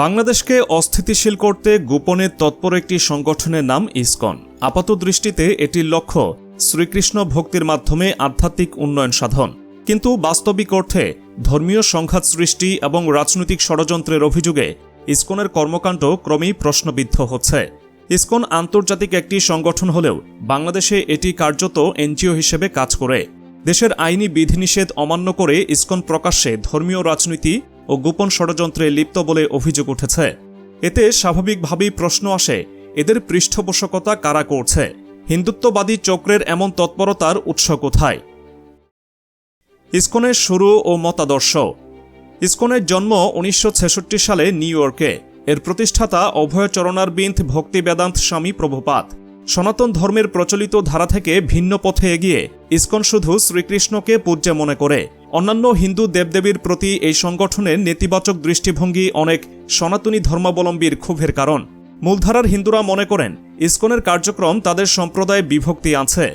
বাংলাদেশকে অস্থিতিশীল করতে গোপনে তৎপর একটি সংগঠনের নাম ইসকন। আপাত দৃষ্টিতে এটির লক্ষ্য শ্রীকৃষ্ণ ভক্তির মাধ্যমে আধ্যাত্মিক উন্নয়ন সাধন। কিন্তু বাস্তবিক অর্থে ধর্মীয় সংঘাত সৃষ্টি এবং রাজনৈতিক ষড়যন্ত্রের অভিযোগে ইসকনের কর্মকাণ্ড ক্রমেই প্রশ্নবিদ্ধ হচ্ছে। ইসকন আন্তর্জাতিক একটি সংগঠন হলেও বাংলাদেশে এটি কার্যত এনজিও হিসেবে কাজ করে। দেশের আইনি বিধিনিষেধ অমান্য করে ইসকন প্রকাশ্যে ধর্মীয় রাজনীতি ও গোপন ষড়যন্ত্রে লিপ্ত বলে অভিযোগ উঠেছে। এতে স্বাভাবিকভাবেই প্রশ্ন আসে, এদের পৃষ্ঠপোষকতা কারা করছে? হিন্দুত্ববাদী চক্রের এমন তৎপরতার উৎস কোথায়? ইসকনের শুরু ও মতাদর্শ। ইসকনের জন্ম উনিশশো ছেষট্টি সালে নিউ ইয়র্কে। এর প্রতিষ্ঠাতা অভয়চরণারবিন্দ ভক্তি বেদান্ত স্বামী প্রভুপাত। সনাতন ধর্মের প্রচলিত ধারা থেকে ভিন্ন পথে এগিয়ে ইসকন শুধু শ্রীকৃষ্ণকে পূজ্য মনে করে। অন্যান্য হিন্দু দেবদেবীর প্রতি এই সংগঠনের নেতিবাচক দৃষ্টিভঙ্গি অনেক সনাতনী ধর্মাবলম্বীর ক্ষোভের কারণ। মূলধারার হিন্দুরা মনে করেন, ইসকনের কার্যক্রম তাদের সম্প্রদায়ে বিভক্তি আছে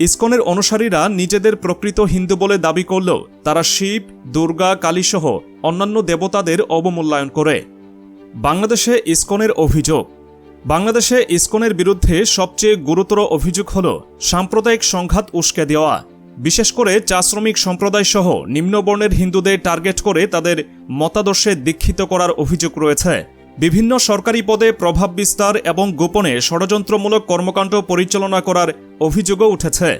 ইসকনের অনুসারীরা নিজেদের প্রকৃত হিন্দু বলে দাবি করলেও তারা শিব, দুর্গা, কালীসহ অন্যান্য দেবতাদের অবমূল্যায়ন করে। বাংলাদেশে ইসকনের অভিযোগ। বাংলাদেশে ইসকনের বিরুদ্ধে সবচেয়ে গুরুতর অভিযোগ হল সাম্প্রদায়িক সংঘাত উস্কে দেওয়া। বিশেষ করে চা শ্রমিক সম্প্রদায় সহ নিম্নবর্ণের হিন্দুদের টার্গেট করে তাদের মতাদর্শে দীক্ষিত করার অভিযোগ রয়েছে। বিভিন্ন সরকারি পদে প্রভাব বিস্তার এবং গোপনে ষড়যন্ত্রমূলক কর্মকাণ্ড পরিচালনা করার অভিযোগও উঠেছে।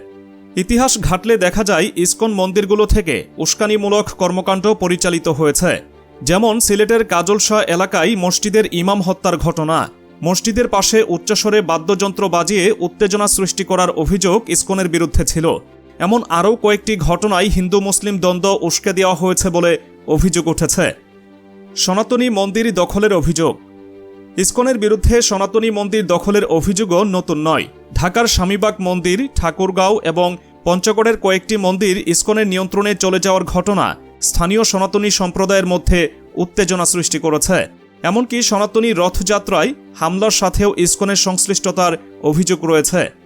ইতিহাস ঘাটলে দেখা যায়, ইসকন মন্দিরগুলো থেকে উস্কানিমূলক কর্মকাণ্ড পরিচালিত হয়েছে। যেমন, সিলেটের কাজলশাহ এলাকায় মসজিদের ইমাম হত্যার ঘটনা। মসজিদের পাশে উচ্চস্বরে বাদ্যযন্ত্র বাজিয়ে উত্তেজনা সৃষ্টি করার অভিযোগ ইসকনের বিরুদ্ধে ছিল। এমন আরও কয়েকটি ঘটনায় হিন্দু মুসলিম দ্বন্দ্ব উস্কে দেওয়া হয়েছে বলে অভিযোগ উঠেছে। সনাতনী মন্দির দখলের অভিযোগ। ইসকনের বিরুদ্ধে সনাতনী মন্দির দখলের অভিযোগও নতুন নয়। ঢাকার স্বামীবাগ মন্দির, ঠাকুরগাঁও এবং পঞ্চগড়ের কয়েকটি মন্দির ইসকনের নিয়ন্ত্রণে চলে যাওয়ার ঘটনা স্থানীয় সনাতনী সম্প্রদায়ের মধ্যে উত্তেজনা সৃষ্টি করেছে। এমনকি সনাতনী রথযাত্রায় হামলার সাথেও ইসকনের সংশ্লিষ্টতার অভিযোগ রয়েছে।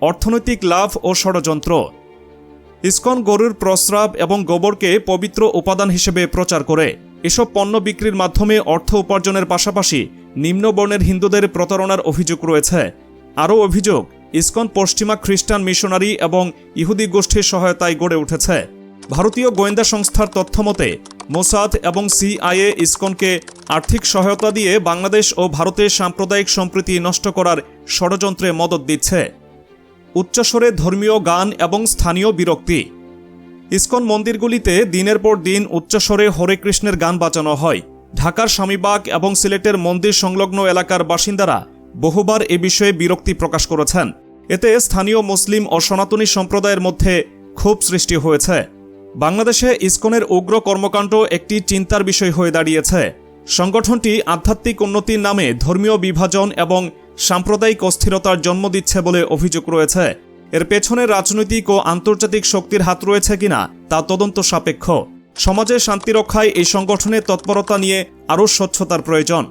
অর্থনৈতিক লাভ ও ষড়যন্ত্র। ইস্কন গরুর প্রস্রাব এবং গোবরকে পবিত্র উপাদান হিসেবে প্রচার করে। এসব পণ্য বিক্রির মাধ্যমে অর্থ উপার্জনের পাশাপাশি নিম্নবর্ণের হিন্দুদের প্রতারণার অভিযোগ রয়েছে। আরও অভিযোগ, ইস্কন পশ্চিমা খ্রিস্টান মিশনারি এবং ইহুদি গোষ্ঠীর সহায়তায় গড়ে উঠেছে। ভারতীয় গোয়েন্দা সংস্থার তথ্যমতে মোসাদ এবং সিআইএ ইসকনকে আর্থিক সহায়তা দিয়ে বাংলাদেশ ও ভারতের সাম্প্রদায়িক সম্প্রীতি নষ্ট করার ষড়যন্ত্রে মদত দিচ্ছে। উচ্চস্বরে ধর্মীয় গান এবং স্থানীয় বিরক্তি। ইসকন মন্দিরগুলিতে দিনের পর দিন উচ্চস্বরে হরে কৃষ্ণের গান বাজানো হয়। ঢাকার স্বামীবাগ এবং সিলেটের মন্দির সংলগ্ন এলাকার বাসিন্দারা বহুবার এ বিষয়ে বিরক্তি প্রকাশ করেছেন। এতে স্থানীয় মুসলিম ও সনাতনী সম্প্রদায়ের মধ্যে ক্ষোভ সৃষ্টি হয়েছে। বাংলাদেশে ইসকনের উগ্র কর্মকাণ্ড একটি চিন্তার বিষয় হয়ে দাঁড়িয়েছে। সংগঠনটি আধ্যাত্মিক উন্নতির নামে ধর্মীয় বিভাজন এবং সাম্প্রদায়িক অস্থিরতার জন্ম দিচ্ছে বলে অভিযোগ রয়েছে। এর পেছনে রাজনৈতিক ও আন্তর্জাতিক শক্তির হাত রয়েছে কিনা তা তদন্ত সাপেক্ষ। সমাজে শান্তি রক্ষায় এই সংগঠনের তৎপরতা নিয়ে আরও স্বচ্ছতার প্রয়োজন।